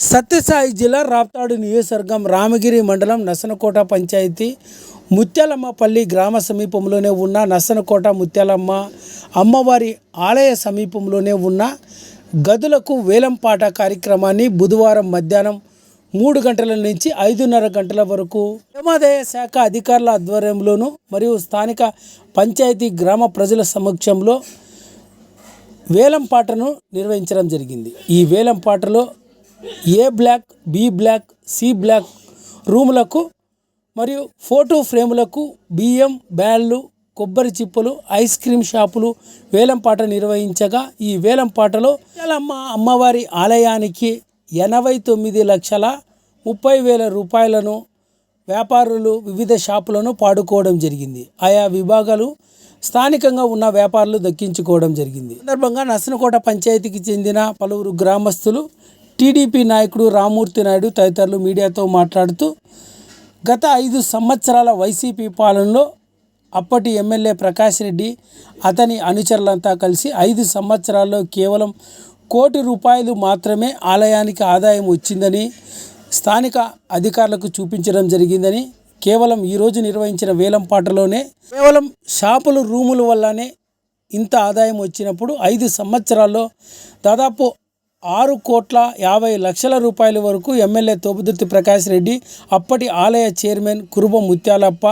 సత్యసాయి జిల్లా రాప్తాడు నియోజకవర్గం రామగిరి మండలం నసనకోట పంచాయతీ ముత్యాలమ్మపల్లి గ్రామ సమీపంలోనే ఉన్న నసనకోట ముత్యాలమ్మ అమ్మవారి ఆలయ సమీపంలోనే ఉన్న గదులకు వేలంపాట కార్యక్రమాన్ని బుధవారం మధ్యాహ్నం మూడు గంటల నుంచి ఐదున్నర గంటల వరకు దేవాదాయ శాఖ అధికారుల ఆధ్వర్యంలోను మరియు స్థానిక పంచాయతీ గ్రామ ప్రజల సమక్షంలో వేలం పాటను నిర్వహించడం జరిగింది. ఈ వేలం పాటలో A block B block C block రూములకు మరియు ఫోటో ఫ్రేములకు బియ్యం బ్యాళ్ళు కొబ్బరి చిప్పలు ఐస్ క్రీమ్ షాపులు వేలంపాట నిర్వహించగా ఈ వేలంపాటలో అమ్మ అమ్మవారి ఆలయానికి ఎనభై తొమ్మిది లక్షల ముప్పై వేల రూపాయలను వ్యాపారులు వివిధ షాపులను పాడుకోవడం జరిగింది. ఆయా విభాగాలు స్థానికంగా ఉన్న వ్యాపారులు దక్కించుకోవడం జరిగింది. సందర్భంగా నసనకోట పంచాయతీకి చెందిన పలువురు గ్రామస్తులు టీడీపీ నాయకుడు రామూర్తి నాయుడు తదితరులు మీడియాతో మాట్లాడుతూ గత ఐదు సంవత్సరాల వైసీపీ పాలనలో అప్పటి ఎమ్మెల్యే ప్రకాష్ రెడ్డి అతని అనుచరులంతా కలిసి ఐదు సంవత్సరాల్లో కేవలం కోటి రూపాయలు మాత్రమే ఆలయానికి ఆదాయం వచ్చిందని స్థానిక అధికారులకు చూపించడం జరిగిందని కేవలం ఈరోజు నిర్వహించిన వేలం పాటలోనే కేవలం షాపులు రూముల వల్లనే ఇంత ఆదాయం వచ్చినప్పుడు ఐదు సంవత్సరాల్లో దాదాపు ఆరు కోట్ల యాభై లక్షల రూపాయల వరకు ఎమ్మెల్యే తోపుదుర్తి ప్రకాష్ రెడ్డి అప్పటి ఆలయ చైర్మన్ కురుబ ముత్యాలప్ప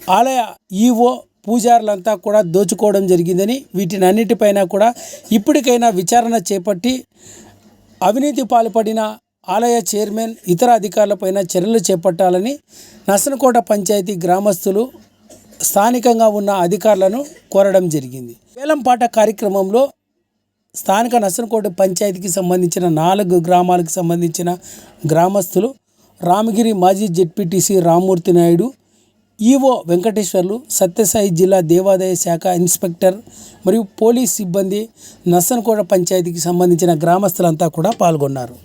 ఆలయ ఈఓ పూజారులంతా కూడా దోచుకోవడం జరిగిందని వీటిని అన్నిటిపైన కూడా ఇప్పటికైనా విచారణ చేపట్టి అవినీతి పాల్పడిన ఆలయ చైర్మన్ ఇతర అధికారులపైన చర్యలు చేపట్టాలని నసనకోట పంచాయతీ గ్రామస్తులు స్థానికంగా ఉన్న అధికారులను కోరడం జరిగింది. వేలంపాట కార్యక్రమంలో స్థానిక నర్సనకోట పంచాయతీకి సంబంధించిన నాలుగు గ్రామాలకు సంబంధించిన గ్రామస్తులు రామగిరి మాజీ జెడ్పీటీసీ రామ్మూర్తి నాయుడు ఈవో వెంకటేశ్వర్లు సత్యసాయి జిల్లా దేవాదాయ శాఖ ఇన్స్పెక్టర్ మరియు పోలీస్ సిబ్బంది నర్సనకోట పంచాయతీకి సంబంధించిన గ్రామస్తులంతా కూడా పాల్గొన్నారు.